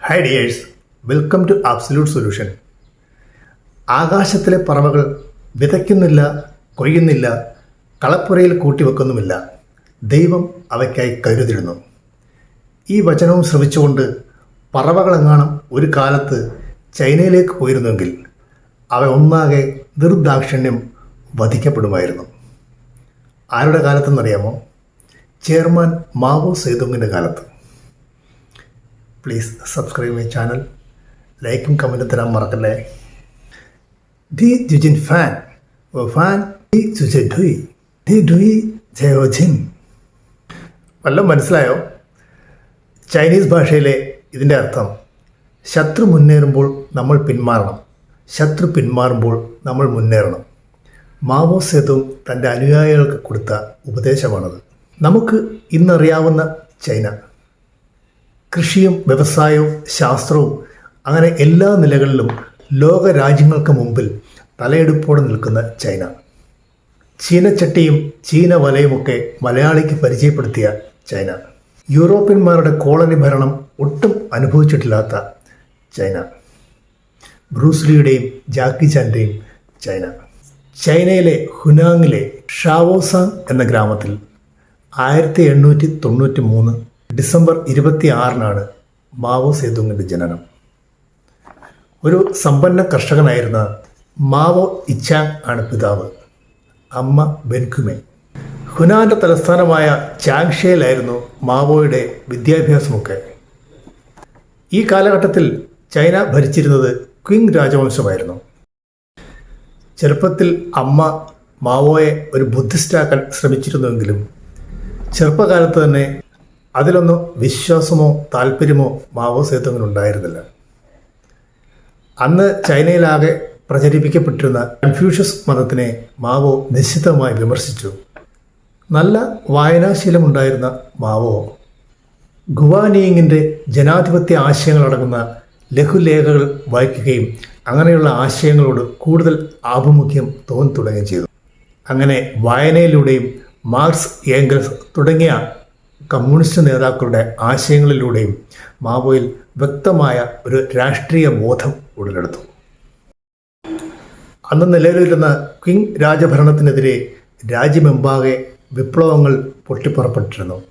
Hi dears welcome to absolute solution ആകാശത്തിലെ പറവകൾ വിതയ്ക്കുന്നില്ല കൊയ്യുന്നില്ല കളപ്പുരയിൽ കൂട്ടിവെക്കുന്നുമില്ല. ദൈവം അവയ്ക്കായി കരുതിരുന്നു ഈ വചനവും ശ്രമിച്ചുകൊണ്ട് പറവകളെങ്ങാനും ഒരു കാലത്ത് ചൈനയിലേക്ക് പോയിരുന്നെങ്കിൽ അവ ഒന്നാകെ നിർദാക്ഷിണ്യം വധിക്കപ്പെടുമായിരുന്നു. ആരുടെ കാലത്തെന്നറിയാമോ? ചെയർമാൻ മാവോ സേതുങ്ങിന്റെ കാലത്ത്. പ്ലീസ് സബ്സ്ക്രൈബ് മൈ ചാനൽ ലൈക്കും കമന്റും തരാൻ മറക്കല്ലേ. ദി ജുജിൻ ഫാൻ. ഓ ഫാൻ. ദി ജുജെ ഡുയി ദി ഡുയി ജയോ ജിൻ. വല്ലതും മനസ്സിലായോ? ചൈനീസ് ഭാഷയിലെ ഇതിന്റെ അർത്ഥം ശത്രു മുന്നേറുമ്പോൾ നമ്മൾ പിന്മാറണം. ശത്രു പിന്മാറുമ്പോൾ നമ്മൾ മുന്നേറണം. മാവോ സേതും തന്റെ അനുയായികൾക്ക് കൊടുത്ത ഉപദേശമാണത്. നമുക്ക് ഇന്നറിയാവുന്ന ചൈന. കൃഷിയും വ്യവസായവും ശാസ്ത്രവും അങ്ങനെ എല്ലാ നിലകളിലും ലോക രാജ്യങ്ങൾക്ക് മുമ്പിൽ തലയെടുപ്പോടെ നിൽക്കുന്ന ചൈന. ചീനച്ചട്ടിയും ചീന വലയുമൊക്കെ മലയാളിക്ക് പരിചയപ്പെടുത്തിയ ചൈന. യൂറോപ്യന്മാരുടെ കോളനി ഭരണം ഒട്ടും അനുഭവിച്ചിട്ടില്ലാത്ത ചൈന. ബ്രൂസ്ലിയുടെയും ജാക്കി ചാന്റെയും ചൈന. ചൈനയിലെ ഹുനാങ്ങിലെ ഷാവോസാങ് എന്ന ഗ്രാമത്തിൽ ആയിരത്തി എണ്ണൂറ്റി തൊണ്ണൂറ്റി മൂന്ന് ഡിസംബർ ഇരുപത്തി ആറിനാണ് മാവോ സേതുങ്ങിന്റെ ജനനം. ഒരു സമ്പന്ന കർഷകനായിരുന്ന മാവോ ഇച്ചാങ് ആണ് പിതാവ്. അമ്മ ബെൻകുമെ ഹുനാന്റെ തലസ്ഥാനമായ ചാങ്ഷയിലായിരുന്നു മാവോയുടെ വിദ്യാഭ്യാസമൊക്കെ. ഈ കാലഘട്ടത്തിൽ ചൈന ഭരിച്ചിരുന്നത് ക്വിങ് രാജവംശമായിരുന്നു. ചെറുപ്പത്തിൽ അമ്മ മാവോയെ ഒരു ബുദ്ധിസ്റ്റാക്കാൻ ശ്രമിച്ചിരുന്നുവെങ്കിലും ചെറുപ്പകാലത്ത് തന്നെ അതിലൊന്നും വിശ്വാസമോ താല്പര്യമോ മാവോ സേതുങ്ങിനുണ്ടായിരുന്നില്ല അന്ന് ചൈനയിലാകെ പ്രചരിപ്പിക്കപ്പെട്ടിരുന്ന കൺഫ്യൂഷ്യസ് മതത്തിനെ മാവോ നിശ്ചിതമായി വിമർശിച്ചു. നല്ല വായനാശീലമുണ്ടായിരുന്ന മാവോ ഗുവാനിയിങ്ങിന്റെ ജനാധിപത്യ ആശയങ്ങളടങ്ങുന്ന ലഘുലേഖകൾ വായിക്കുകയും അങ്ങനെയുള്ള ആശയങ്ങളോട് കൂടുതൽ ആഭിമുഖ്യം തോന്നി തുടങ്ങുകയും ചെയ്തു. അങ്ങനെ വായനയിലൂടെയും മാർക്സ് ഏംഗൽസ് തുടങ്ങിയ കമ്മ്യൂണിസ്റ്റ് നേതാക്കളുടെ ആശയങ്ങളിലൂടെയും മാവോയിൽ വ്യക്തമായ ഒരു രാഷ്ട്രീയ ബോധം ഉടലെടുത്തു. അന്ന് നിലവിലിരുന്ന ക്വിങ് രാജഭരണത്തിനെതിരെ രാജ്യമെമ്പാകെ വിപ്ലവങ്ങൾ പൊട്ടിപ്പുറപ്പെട്ടിരുന്നു.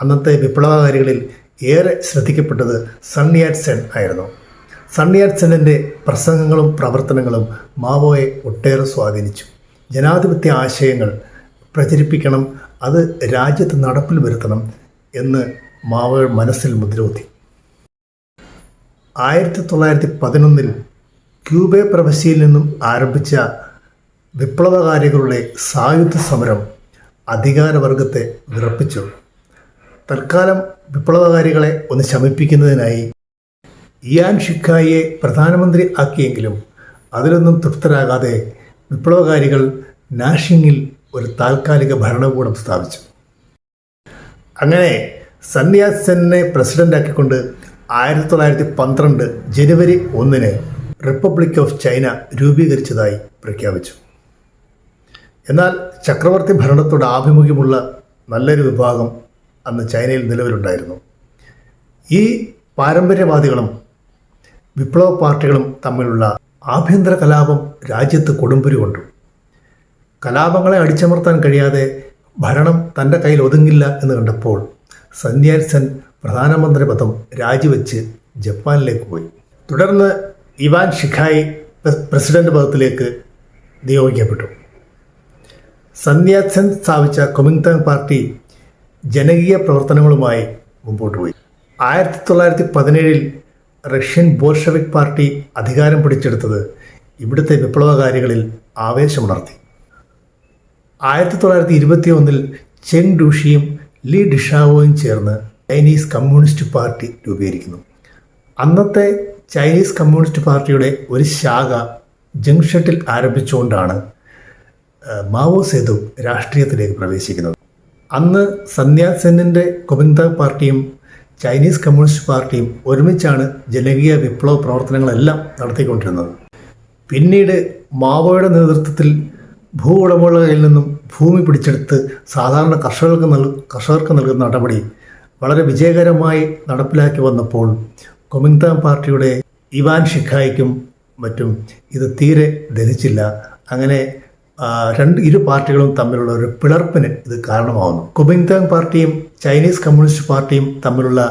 അന്നത്തെ വിപ്ലവകാരികളിൽ ഏറെ ശ്രദ്ധിക്കപ്പെട്ടത് സണ്ണിയാറ്റ് സെൻ ആയിരുന്നു. സണ്ണിയാറ്റ് സെന്നിന്റെ പ്രസംഗങ്ങളും പ്രവർത്തനങ്ങളും മാവോയെ ഒട്ടേറെ സ്വാധീനിച്ചു. ജനാധിപത്യ ആശയങ്ങൾ പ്രചരിപ്പിക്കണം അത് രാജ്യത്ത് നടപ്പിൽ വരുത്തണം എന്ന് മാവോ മനസ്സിൽ മുദ്രകുത്തി. ആയിരത്തി തൊള്ളായിരത്തി പതിനൊന്നിൽ ക്യൂബെ പ്രവശ്യയിൽ നിന്നും ആരംഭിച്ച വിപ്ലവകാരികളുടെ സായുധ സമരം അധികാരവർഗത്തെ വിറപ്പിച്ചു. തൽക്കാലം വിപ്ലവകാരികളെ ഒന്ന് ശമിപ്പിക്കുന്നതിനായി ഇയാൻ ഷിക്കായിയെ പ്രധാനമന്ത്രി ആക്കിയെങ്കിലും അതിലൊന്നും തൃപ്തരാകാതെ വിപ്ലവകാരികൾ നാഷിങ്ങിൽ ഒരു താൽക്കാലിക ഭരണകൂടം സ്ഥാപിച്ചു. അങ്ങനെ സന്യാസനെ സെന്നെ പ്രസിഡന്റാക്കിക്കൊണ്ട് ആയിരത്തി തൊള്ളായിരത്തി പന്ത്രണ്ട് ജനുവരി ഒന്നിന് റിപ്പബ്ലിക് ഓഫ് ചൈന രൂപീകരിച്ചതായി പ്രഖ്യാപിച്ചു. എന്നാൽ ചക്രവർത്തി ഭരണത്തോട് ആഭിമുഖ്യമുള്ള നല്ലൊരു വിഭാഗം അന്ന് ചൈനയിൽ നിലവിലുണ്ടായിരുന്നു. ഈ പാരമ്പര്യവാദികളും വിപ്ലവ പാർട്ടികളും തമ്മിലുള്ള ആഭ്യന്തര കലാപം രാജ്യത്ത് കൊടുമ്പുരി കൊണ്ടു. കലാപങ്ങളെ അടിച്ചമർത്താൻ കഴിയാതെ ഭരണം തന്റെ കയ്യിൽ ഒതുങ്ങില്ല എന്ന് കണ്ടപ്പോൾ സന്യാസൻ പ്രധാനമന്ത്രി പദം രാജിവെച്ച് ജപ്പാനിലേക്ക് പോയി. തുടർന്ന് ഇവാൻ ഷിഖായി പ്രസിഡന്റ് പദത്തിലേക്ക് നിയോഗിക്കപ്പെട്ടു. സന്യാസൻ സ്ഥാപിച്ച കൊമിങ്താങ് പാർട്ടി ജനകീയ പ്രവർത്തനങ്ങളുമായി മുമ്പോട്ട് പോയി. ആയിരത്തി തൊള്ളായിരത്തി പതിനേഴിൽ റഷ്യൻ ബോൾഷവിക് പാർട്ടി അധികാരം പിടിച്ചെടുത്തത് ഇവിടുത്തെ വിപ്ലവകാരികളിൽ ആവേശമുണർത്തി. ആയിരത്തി തൊള്ളായിരത്തി ഇരുപത്തി ഒന്നിൽ ചെങ് ഡൂഷിയും ലീ ഡിഷാവോയും ചേർന്ന് ചൈനീസ് കമ്മ്യൂണിസ്റ്റ് പാർട്ടി രൂപീകരിക്കുന്നു. അന്നത്തെ ചൈനീസ് കമ്മ്യൂണിസ്റ്റ് പാർട്ടിയുടെ ഒരു ശാഖ ജംഗ്ഷട്ടിൽ ആരംഭിച്ചുകൊണ്ടാണ് മാവോ സേതു രാഷ്ട്രീയത്തിലേക്ക് പ്രവേശിക്കുന്നത്. അന്ന് സന്യാസെന്നിന്റെ കൊമിന്ത പാർട്ടിയും ചൈനീസ് കമ്മ്യൂണിസ്റ്റ് പാർട്ടിയും ഒരുമിച്ചാണ് ജനകീയ വിപ്ലവ പ്രവർത്തനങ്ങളെല്ലാം നടത്തിക്കൊണ്ടിരുന്നത്. പിന്നീട് മാവോയുടെ നേതൃത്വത്തിൽ ഭൂ ഉടമകളിൽ നിന്നും ഭൂമി പിടിച്ചെടുത്ത് സാധാരണ കർഷകർക്ക് നൽ കർഷകർക്ക് നൽകുന്ന നടപടി വളരെ വിജയകരമായി നടപ്പിലാക്കി വന്നപ്പോൾ കൊമിങ്താം പാർട്ടിയുടെ ഇവാൻ ഷിഖായിക്കും മറ്റും ഇത് തീരെ ദഹിച്ചില്ല അങ്ങനെ രണ്ട് ഇരു പാർട്ടികളും തമ്മിലുള്ള ഒരു പിളർപ്പിന് ഇത് കാരണമാവുന്നു. കുമിങ്താങ് പാർട്ടിയും ചൈനീസ് കമ്മ്യൂണിസ്റ്റ് പാർട്ടിയും തമ്മിലുള്ള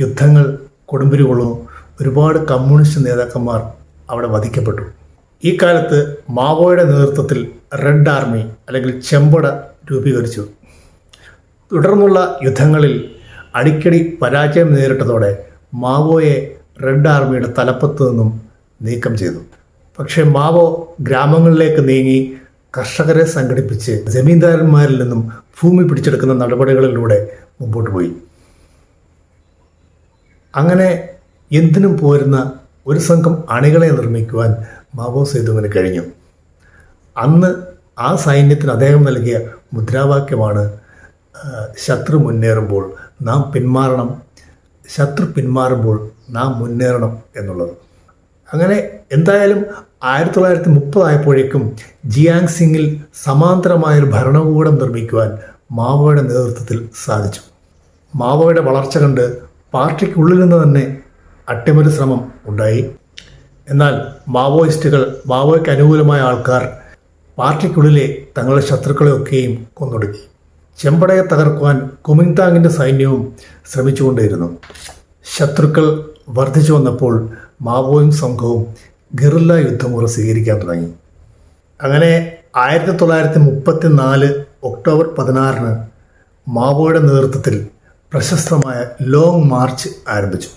യുദ്ധങ്ങൾ കൊടുമ്പിരി കൊള്ളുന്നു ഒരുപാട് കമ്മ്യൂണിസ്റ്റ് നേതാക്കന്മാർ അവിടെ വധിക്കപ്പെട്ടു. ഈ കാലത്ത് മാവോയുടെ നേതൃത്വത്തിൽ റെഡ് ആർമി അല്ലെങ്കിൽ ചെമ്പട രൂപീകരിച്ചു. തുടർന്നുള്ള യുദ്ധങ്ങളിൽ അടിക്കടി പരാജയം നേരിട്ടതോടെ മാവോയെ റെഡ് ആർമിയുടെ തലപ്പത്ത് നിന്നും നീക്കം ചെയ്തു. പക്ഷേ മാവോ ഗ്രാമങ്ങളിലേക്ക് നീങ്ങി കർഷകരെ സംഘടിപ്പിച്ച് ജമീന്ദാരന്മാരിൽ നിന്നും ഭൂമി പിടിച്ചെടുക്കുന്ന നടപടികളിലൂടെ മുമ്പോട്ട് പോയി. അങ്ങനെ എന്തിനും പോരുന്ന ഒരു സംഘം അണികളെ നിർമ്മിക്കുവാൻ മാവോ സേതുവിന് കഴിഞ്ഞു. അന്ന് ആ സൈന്യത്തിന് അദ്ദേഹം നൽകിയ മുദ്രാവാക്യമാണ് ശത്രു മുന്നേറുമ്പോൾ നാം പിന്മാറണം ശത്രു പിന്മാറുമ്പോൾ നാം മുന്നേറണം എന്നുള്ളത്. അങ്ങനെ എന്തായാലും ആയിരത്തി തൊള്ളായിരത്തി മുപ്പതായപ്പോഴേക്കും ജിയാങ് സിംഗിൽ സമാന്തരമായൊരു ഭരണകൂടം നിർമ്മിക്കുവാൻ മാവോയുടെ നേതൃത്വത്തിൽ സാധിച്ചു. മാവോയുടെ വളർച്ച കണ്ട് പാർട്ടിക്കുള്ളിൽ നിന്ന് തന്നെ അട്ടിമറി ശ്രമം ഉണ്ടായി. എന്നാൽ മാവോയിസ്റ്റുകൾ മാവോയ്ക്ക് അനുകൂലമായ ആൾക്കാർ പാർട്ടിക്കുള്ളിലെ തങ്ങളുടെ ശത്രുക്കളെയൊക്കെയും കൊന്നൊടുക്കി. ചെമ്പടയെ തകർക്കുവാൻ കുമിങ്താങ്ങിന്റെ സൈന്യവും ശ്രമിച്ചുകൊണ്ടേയിരുന്നു. ശത്രുക്കൾ വർദ്ധിച്ചു വന്നപ്പോൾ മാവോയും സംഘവും ഗറില്ല യുദ്ധമുറ സ്വീകരിക്കാൻ തുടങ്ങി. അങ്ങനെ ആയിരത്തി തൊള്ളായിരത്തി മുപ്പത്തി നാല് ഒക്ടോബർ പതിനാറിന് മാവോയുടെ നേതൃത്വത്തിൽ പ്രശസ്തമായ ലോങ് മാർച്ച് ആരംഭിച്ചു.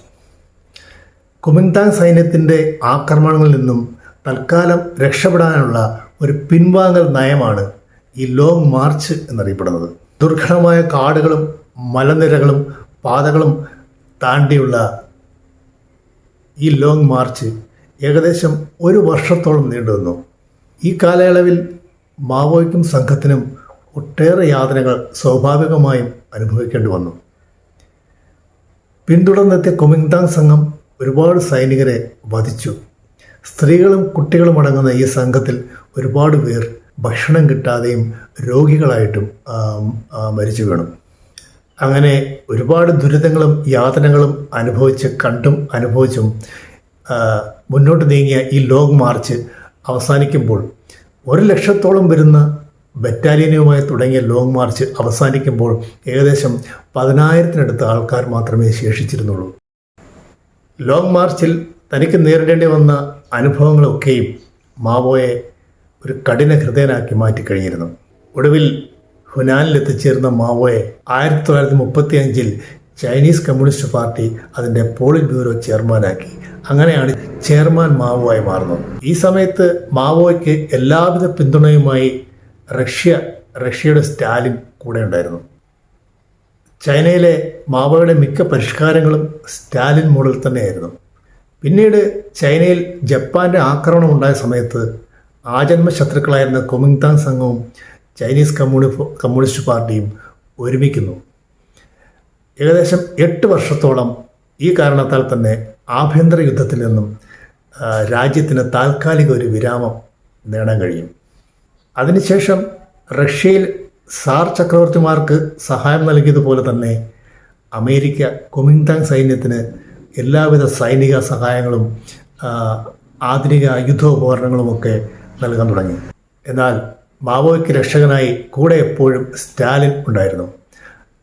കുമിങ്താങ് സൈന്യത്തിന്റെ ആക്രമണങ്ങളിൽ നിന്നും തൽക്കാലം രക്ഷപ്പെടാനുള്ള ഒരു പിൻവാങ്ങൽ നയമാണ് ഈ ലോങ് മാർച്ച് എന്നറിയപ്പെടുന്നത്. ദുർഘടമായ കാടുകളും മലനിരകളും പാതകളും താണ്ടിയുള്ള ഈ ലോങ് മാർച്ച് ഏകദേശം ഒരു വർഷത്തോളം നീണ്ടുനിന്നു ഈ കാലയളവിൽ മാവോയ്ക്കും സംഘത്തിനും ഒട്ടേറെ യാതനകൾ സ്വാഭാവികമായും അനുഭവിക്കേണ്ടി വന്നു. പിന്തുടർന്നെത്തിയ കൊമിങ്താങ് സംഘം ഒരുപാട് സൈനികരെ വധിച്ചു. സ്ത്രീകളും കുട്ടികളും അടങ്ങുന്ന ഈ സംഘത്തിൽ ഒരുപാട് പേർ ഭക്ഷണം കിട്ടാതെയും രോഗികളായിട്ടും മരിച്ചു വീണു. അങ്ങനെ ഒരുപാട് ദുരിതങ്ങളും യാതനകളും അനുഭവിച്ച് കണ്ടും അനുഭവിച്ചും മുന്നോട്ട് നീങ്ങിയ ഈ ലോങ് മാർച്ച് അവസാനിക്കുമ്പോൾ ഒരു ലക്ഷത്തോളം വരുന്ന ബറ്റാലിയനുമായി തുടങ്ങിയ ലോങ് മാർച്ച് അവസാനിക്കുമ്പോൾ ഏകദേശം പതിനായിരത്തിനടുത്ത് ആൾക്കാർ മാത്രമേ ശേഷിച്ചിരുന്നുള്ളൂ. ലോങ് മാർച്ചിൽ തനിക്ക് നേരിടേണ്ടി വന്ന അനുഭവങ്ങളൊക്കെയും മാവോയെ ഒരു കഠിന ഹൃദയനാക്കി മാറ്റിക്കഴിഞ്ഞിരുന്നു. ഒടുവിൽ ഹുനാനിൽ എത്തിച്ചേർന്ന മാവോയെ ആയിരത്തി തൊള്ളായിരത്തി മുപ്പത്തി അഞ്ചിൽ ചൈനീസ് കമ്മ്യൂണിസ്റ്റ് പാർട്ടി അതിന്റെ പോളിറ്റ് ബ്യൂറോ ചെയർമാനാക്കി. അങ്ങനെയാണ് ചെയർമാൻ മാവോയായി മാറുന്നത്. ഈ സമയത്ത് മാവോയ്ക്ക് എല്ലാവിധ പിന്തുണയുമായി റഷ്യ റഷ്യയുടെ സ്റ്റാലിൻ കൂടെ ഉണ്ടായിരുന്നു ചൈനയിലെ മാവോയുടെ മിക്ക പരിഷ്കാരങ്ങളും സ്റ്റാലിൻ മോഡൽ തന്നെയായിരുന്നു. പിന്നീട് ചൈനയിൽ ജപ്പാന്റെ ആക്രമണം ഉണ്ടായ സമയത്ത് ആജന്മ ശത്രുക്കളായിരുന്ന കൊമിങ്താങ് സംഘവും ചൈനീസ് കമ്മ്യൂണി കമ്മ്യൂണിസ്റ്റ് പാർട്ടിയും ഒരുമിക്കുന്നു. ഏകദേശം എട്ട് വർഷത്തോളം ഈ കാരണത്താൽ തന്നെ ആഭ്യന്തര യുദ്ധത്തിൽ നിന്നും രാജ്യത്തിന് താൽക്കാലിക ഒരു വിരാമം നേടാൻ കഴിയും. അതിനുശേഷം റഷ്യയിൽ സാർ ചക്രവർത്തിമാർക്ക് സഹായം നൽകിയതുപോലെ തന്നെ അമേരിക്ക കൊമിങ്താങ് സൈന്യത്തിന് എല്ലാവിധ സൈനിക സഹായങ്ങളും ആധുനിക യുദ്ധോപകരണങ്ങളുമൊക്കെ നൽകാൻ തുടങ്ങി. എന്നാൽ മാവോയ്ക്ക് രക്ഷകനായി കൂടെ എപ്പോഴും സ്റ്റാലിൻ ഉണ്ടായിരുന്നു.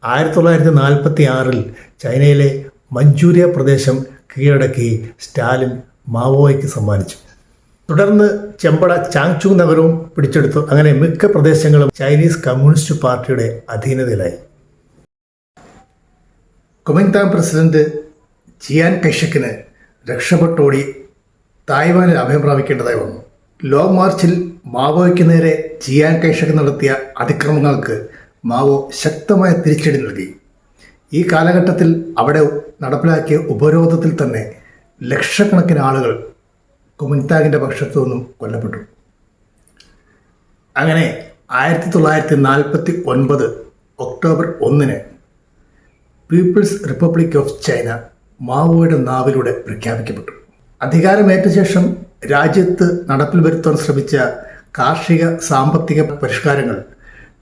ആയിരത്തി തൊള്ളായിരത്തി നാൽപ്പത്തി ആറിൽ ചൈനയിലെ മഞ്ചൂരിയ പ്രദേശം കീഴടക്കി സ്റ്റാലിൻ മാവോയ്ക്ക് സമ്മാനിച്ചു. തുടർന്ന് ചെമ്പട ചാങ്ചു നഗരവും പിടിച്ചെടുത്തു. അങ്ങനെ മിക്ക പ്രദേശങ്ങളും ചൈനീസ് കമ്മ്യൂണിസ്റ്റ് പാർട്ടിയുടെ അധീനതയിലായി. കുമിങ്താങ് പ്രസിഡന്റ് ചിയാൻ കൈഷക്കിന് രക്ഷപ്പെട്ടോടി തായ്വാനിൽ അഭയം പ്രാപിക്കേണ്ടതായി വന്നു. ലോങ് മാർച്ചിൽ മാവോയ്ക്ക് നേരെ ചിയാൻ കൈഷക്ക് നടത്തിയ അതിക്രമങ്ങൾക്ക് മാവോ ശക്തമായ തിരിച്ചടി നൽകി. ഈ കാലഘട്ടത്തിൽ അവിടെ നടപ്പിലാക്കിയ ഉപരോധത്തിൽ തന്നെ ലക്ഷക്കണക്കിന് ആളുകൾ കുമിങ്താങ്ങിന്റെ പക്ഷത്തു നിന്നും കൊല്ലപ്പെട്ടു. അങ്ങനെ ആയിരത്തി തൊള്ളായിരത്തി നാൽപ്പത്തി ഒൻപത് ഒക്ടോബർ ഒന്നിന് പീപ്പിൾസ് റിപ്പബ്ലിക് ഓഫ് ചൈന മാവോയുടെ നാവിലൂടെ പ്രഖ്യാപിക്കപ്പെട്ടു. അധികാരമേറ്റ ശേഷം രാജ്യത്ത് നടപ്പിൽ വരുത്താൻ ശ്രമിച്ച കാർഷിക സാമ്പത്തിക പരിഷ്കാരങ്ങൾ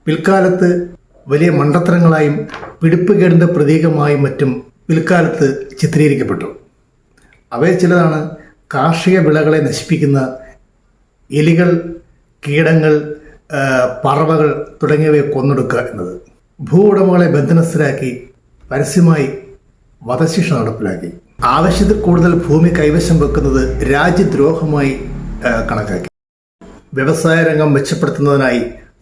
പിൽക്കാലത്ത് വലിയ മണ്ടത്തരങ്ങളായും പിടിപ്പുകേടിന്റെ പ്രതീകമായും മറ്റും പിൽക്കാലത്ത് ചിത്രീകരിക്കപ്പെട്ടു. അവയിൽ ചിലതാണ് കാർഷിക വിളകളെ നശിപ്പിക്കുന്ന എലികൾ കീടങ്ങൾ പറവകൾ തുടങ്ങിയവയെ കൊന്നൊടുക്കുക എന്നത്. ഭൂ ഉടമകളെ ബന്ധനസ്ഥരാക്കി പരസ്യമായി വധശിക്ഷ നടപ്പിലാക്കി. ആവശ്യത്തിൽ കൂടുതൽ ഭൂമി കൈവശം വെക്കുന്നത് രാജ്യദ്രോഹമായി കണക്കാക്കി. വ്യവസായ രംഗം മെച്ചപ്പെടുത്തുന്നതിനായി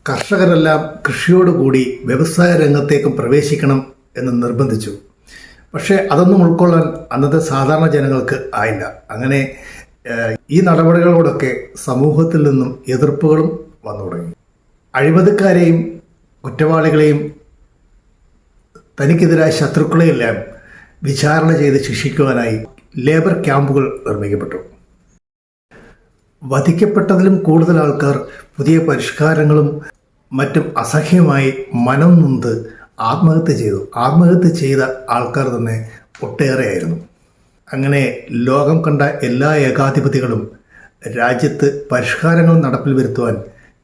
കർഷകരെല്ലാം കൃഷിയോടുകൂടി വ്യവസായ രംഗത്തേക്കും പ്രവേശിക്കണം എന്ന് നിർബന്ധിച്ചു. പക്ഷേ അതൊന്നും ഉൾക്കൊള്ളാൻ അന്നത്തെ സാധാരണ ജനങ്ങൾക്ക് ആയില്ല. അങ്ങനെ ഈ നടപടികളോടൊക്കെ സമൂഹത്തിൽ നിന്നും എതിർപ്പുകളും വന്നു തുടങ്ങി. അഴിമതിക്കാരെയും കുറ്റവാളികളെയും തനിക്കെതിരായ ശത്രുക്കളെയെല്ലാം വിചാരണ ചെയ്ത് ശിക്ഷിക്കുവാനായി ലേബർ ക്യാമ്പുകൾ നിർമ്മിക്കപ്പെട്ടു. വധിക്കപ്പെട്ടതിലും കൂടുതൽ ആൾക്കാർ പുതിയ പരിഷ്കാരങ്ങളും മറ്റും അസഹ്യമായി മനം നൊന്ത് ആത്മഹത്യ ചെയ്തു. ആത്മഹത്യ ചെയ്ത ആൾക്കാർ തന്നെ ഒട്ടേറെയായിരുന്നു. അങ്ങനെ ലോകം കണ്ട എല്ലാ ഏകാധിപതികളും രാജ്യത്ത് പരിഷ്കാരങ്ങൾ നടപ്പിൽ വരുത്തുവാൻ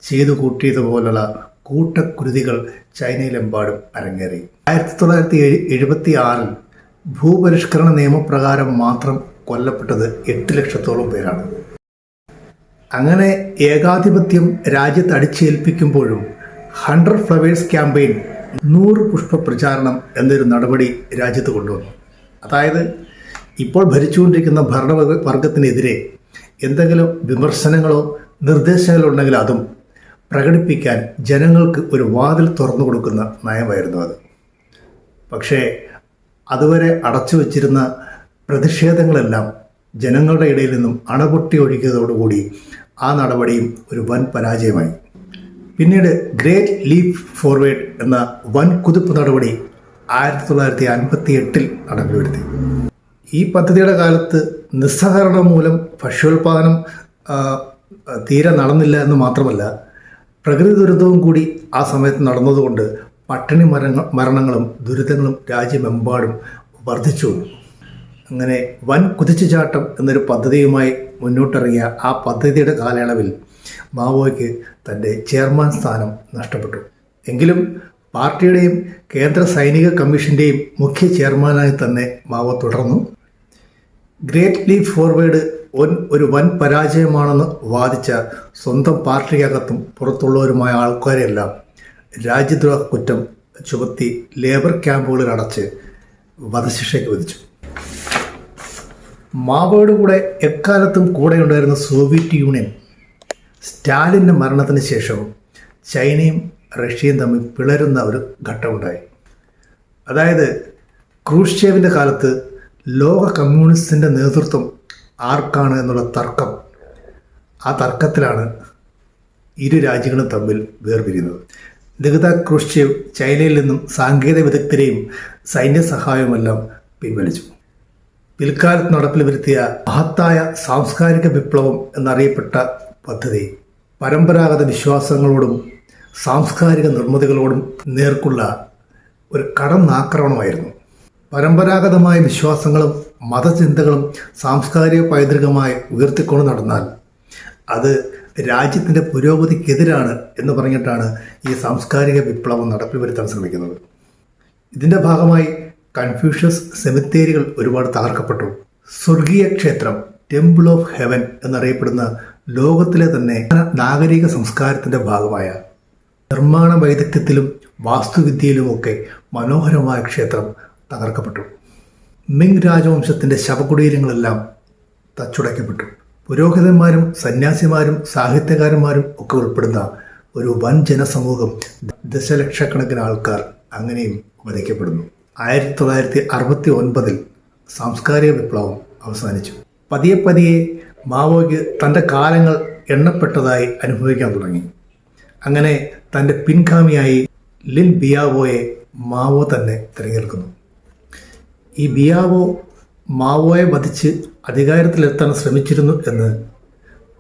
ചെയ്തു കൂട്ടിയതുപോലുള്ള കൂട്ടക്കുരുതികൾ ചൈനയിലെമ്പാടും അരങ്ങേറി. ആയിരത്തി തൊള്ളായിരത്തി എഴു എഴുപത്തി ആറിൽ ഭൂപരിഷ്കരണ നിയമപ്രകാരം മാത്രം കൊല്ലപ്പെട്ടത് എട്ട് ലക്ഷത്തോളം പേരാണ്. അങ്ങനെ ഏകാധിപത്യം രാജ്യത്ത് അടിച്ചേൽപ്പിക്കുമ്പോഴും ഹൺഡ്രഡ് ഫ്ലവേഴ്സ് ക്യാമ്പയിൻ നൂറ് പുഷ്പ പ്രചാരണം എന്നൊരു നടപടി രാജ്യത്ത് കൊണ്ടുവന്നു. അതായത് ഇപ്പോൾ ഭരിച്ചുകൊണ്ടിരിക്കുന്ന ഭരണവർഗത്തിനെതിരെ എന്തെങ്കിലും വിമർശനങ്ങളോ നിർദ്ദേശങ്ങളോ ഉണ്ടെങ്കിൽ അതും പ്രകടിപ്പിക്കാൻ ജനങ്ങൾക്ക് ഒരു വാതിൽ തുറന്നു കൊടുക്കുന്ന നയമായിരുന്നു അത്. പക്ഷേ അതുവരെ അടച്ചു വച്ചിരുന്ന പ്രതിഷേധങ്ങളെല്ലാം ജനങ്ങളുടെ ഇടയിൽ നിന്നും അണപൊട്ടി ഒഴുകിയതോടുകൂടി ആ നടപടിയും ഒരു വൻ പരാജയമായി. പിന്നീട് ഗ്രേറ്റ് ലീപ് ഫോർവേഡ് എന്ന വൻ കുതിപ്പ് നടപടി ആയിരത്തി തൊള്ളായിരത്തി അൻപത്തി എട്ടിൽ നടപ്പിലുവരുത്തി ഈ പദ്ധതിയുടെ കാലത്ത് നിസ്സഹകരണം മൂലം ഭക്ഷ്യോൽപാദനം തീരെ നടന്നില്ല എന്ന് മാത്രമല്ല പ്രകൃതി ദുരിതവും കൂടി ആ സമയത്ത് നടന്നതുകൊണ്ട് പട്ടിണി മരണ മരണങ്ങളും ദുരിതങ്ങളും രാജ്യമെമ്പാടും വർദ്ധിച്ചു. അങ്ങനെ വൻ കുതിച്ചുചാട്ടം എന്നൊരു പദ്ധതിയുമായി മുന്നോട്ടിറങ്ങിയ ആ പദ്ധതിയുടെ കാലയളവിൽ മാവോയ്ക്ക് തന്റെ ചെയർമാൻ സ്ഥാനം നഷ്ടപ്പെട്ടു. എങ്കിലും പാർട്ടിയുടെയും കേന്ദ്ര സൈനിക കമ്മീഷന്റെയും മുഖ്യ ചെയർമാനായി തന്നെ മാവോ തുടർന്നു. ഗ്രേറ്റ് ലീപ് ഫോർവേഡ് ഒൻ ഒരു വൻ പരാജയമാണെന്ന് വാദിച്ച സ്വന്തം പാർട്ടിക്കകത്തും പുറത്തുള്ളവരുമായ ആൾക്കാരെല്ലാം രാജ്യദ്രോഹ കുറ്റം ചുമത്തി ലേബർ ക്യാമ്പുകളിൽ അടച്ച് വധശിക്ഷയ്ക്ക് വിധിച്ചു. മാവോയുടെ കൂടെ എക്കാലത്തും കൂടെയുണ്ടായിരുന്ന സോവിയറ്റ് യൂണിയൻ സ്റ്റാലിന്റെ മരണത്തിന് ശേഷവും ചൈനയും റഷ്യയും തമ്മിൽ പിളരുന്ന ഒരു ഘട്ടമുണ്ടായി. അതായത് ക്രൂഷ്ചേവിന്റെ കാലത്ത് ലോക കമ്മ്യൂണിസ്റ്റിന്റെ നേതൃത്വം ആർക്കാണ് എന്നുള്ള തർക്കം ആ തർക്കത്തിലാണ് ഇരു രാജ്യങ്ങളും തമ്മിൽ വേർപിരിയുന്നത്. നികിത ക്രൂഷ്ചേവ് ചൈനയിൽ നിന്നും സാങ്കേതിക വിദഗ്ധരെയും സൈന്യ സഹായവുമെല്ലാം പിൻവലിച്ചു. പിൽക്കാലത്ത് നടപ്പിൽ വരുത്തിയ മഹത്തായ സാംസ്കാരിക വിപ്ലവം എന്നറിയപ്പെട്ട പദ്ധതി. പരമ്പരാഗത വിശ്വാസങ്ങളോടും സാംസ്കാരിക നിർമ്മിതികളോടും നേർക്കുള്ള ഒരു കടന്നാക്രമണമായിരുന്നു പരമ്പരാഗതമായ വിശ്വാസങ്ങളും മതചിന്തകളും സാംസ്കാരിക പൈതൃകമായി ഉയർത്തിക്കൊണ്ട് നടന്നാൽ അത് രാജ്യത്തിന്റെ പുരോഗതിക്കെതിരാണ് എന്ന് പറഞ്ഞിട്ടാണ് ഈ സാംസ്കാരിക വിപ്ലവം നടപ്പിൽ വരുത്താൻ ശ്രമിക്കുന്നത്. ഇതിന്റെ ഭാഗമായി കൺഫ്യൂഷ്യസ് സെമിത്തേരികൾ ഒരുപാട് തകർക്കപ്പെട്ടു. സ്വർഗീയ ക്ഷേത്രം ടെമ്പിൾ ഓഫ് ഹെവൻ എന്നറിയപ്പെടുന്ന ലോകത്തിലെ തന്നെ നാഗരിക സംസ്കാരത്തിന്റെ ഭാഗമായ നിർമ്മാണ വൈദഗ്ധ്യത്തിലും വാസ്തുവിദ്യയിലുമൊക്കെ മനോഹരമായ ക്ഷേത്രം തകർക്കപ്പെട്ടു. മിങ് രാജവംശത്തിന്റെ ശവകുടീരങ്ങളെല്ലാം തച്ചുടയ്ക്കപ്പെട്ടു. പുരോഹിതന്മാരും സന്യാസിമാരും സാഹിത്യകാരന്മാരും ഒക്കെ ഉൾപ്പെടുന്ന ഒരു വൻ ജനസമൂഹം ദശലക്ഷക്കണക്കിന് ആൾക്കാർ അങ്ങനെയും വധിക്കപ്പെടുന്നു. ആയിരത്തി തൊള്ളായിരത്തി അറുപത്തി ഒൻപതിൽ സാംസ്കാരിക വിപ്ലവം അവസാനിച്ചു. പതിയെ പതിയെ മാവോയ്ക്ക് തന്റെ കാലങ്ങൾ എണ്ണപ്പെട്ടതായി അനുഭവിക്കാൻ തുടങ്ങി. അങ്ങനെ തന്റെ പിൻഗാമിയായി ലിൻ ബിയാവോയെ മാവോ തന്നെ തിരഞ്ഞെടുക്കുന്നു. ഈ ബിയാവോ മാവോയെ വധിച്ച് അധികാരത്തിലെത്താൻ ശ്രമിച്ചിരുന്നു എന്ന്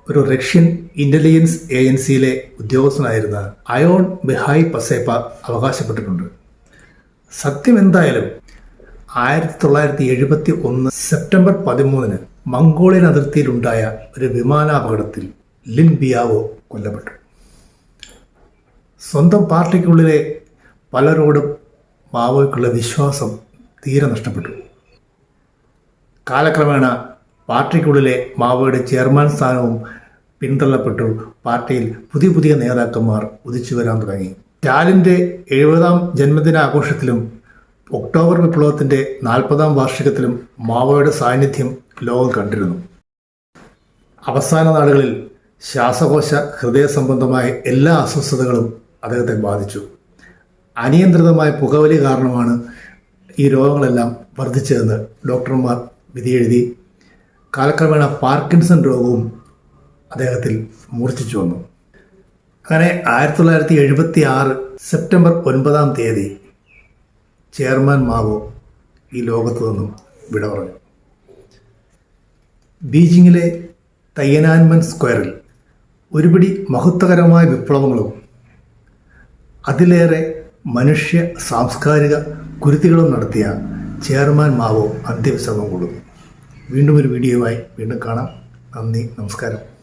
ഒരു റഷ്യൻ ഇന്റലിജൻസ് ഏജൻസിയിലെ ഉദ്യോഗസ്ഥനായിരുന്ന അയോൺ ബിഹായ് പസേപ്പ അവകാശപ്പെട്ടിട്ടുണ്ട്. സത്യം എന്തായാലും ആയിരത്തി തൊള്ളായിരത്തി എഴുപത്തി ഒന്ന് സെപ്റ്റംബർ പതിമൂന്നിന് മംഗോളിയൻ അതിർത്തിയിലുണ്ടായ ഒരു വിമാനാപകടത്തിൽ ലിൻ ബിയാവോ കൊല്ലപ്പെട്ടു. സ്വന്തം പാർട്ടിക്കുള്ളിലെ പലരോടും മാവോയ്ക്കുള്ള വിശ്വാസം തീരെ നഷ്ടപ്പെട്ടു. കാലക്രമേണ പാർട്ടിക്കുള്ളിലെ മാവോയുടെ ചെയർമാൻ സ്ഥാനവും പിന്തള്ളപ്പെട്ടു. പാർട്ടിയിൽ പുതിയ പുതിയ നേതാക്കന്മാർ ഉദിച്ചു വരാൻ തുടങ്ങി. സ്റ്റാലിന്റെ എഴുപതാം ജന്മദിനാഘോഷത്തിലും ഒക്ടോബർ വിപ്ലവത്തിന്റെ നാൽപ്പതാം വാർഷികത്തിലും മാവോയുടെ സാന്നിധ്യം ലോകം കണ്ടിരുന്നു. അവസാന നാളുകളിൽ ശ്വാസകോശ ഹൃദയ സംബന്ധമായ എല്ലാ അസ്വസ്ഥതകളും അദ്ദേഹത്തെ ബാധിച്ചു. അനിയന്ത്രിതമായ പുകവലി കാരണമാണ് ഈ രോഗങ്ങളെല്ലാം വർദ്ധിച്ചതെന്ന് ഡോക്ടർമാർ വിധിയെഴുതി കാലക്രമേണ പാർക്കിൻസൺ രോഗവും അദ്ദേഹത്തിൽ മൂർച്ഛിച്ചു വന്നു. അങ്ങനെ ആയിരത്തി തൊള്ളായിരത്തി എഴുപത്തി ആറ് സെപ്റ്റംബർ ഒൻപതാം തീയതി ചെയർമാൻ മാവോ ഈ ലോകത്തു നിന്നും വിട പറഞ്ഞു. ബീജിങ്ങിലെ തയ്യനാൻമൻ സ്ക്വയറിൽ ഒരുപിടി മഹത്വകരമായ വിപ്ലവങ്ങളും അതിലേറെ മനുഷ്യ സാംസ്കാരിക കുരുത്തികളും നടത്തിയ ചെയർമാൻ മാവോ അന്ത്യവിശ്രമം കൊടുക്കും വീണ്ടും ഒരു വീഡിയോയുമായി വീണ്ടും കാണാം. നന്ദി നമസ്കാരം.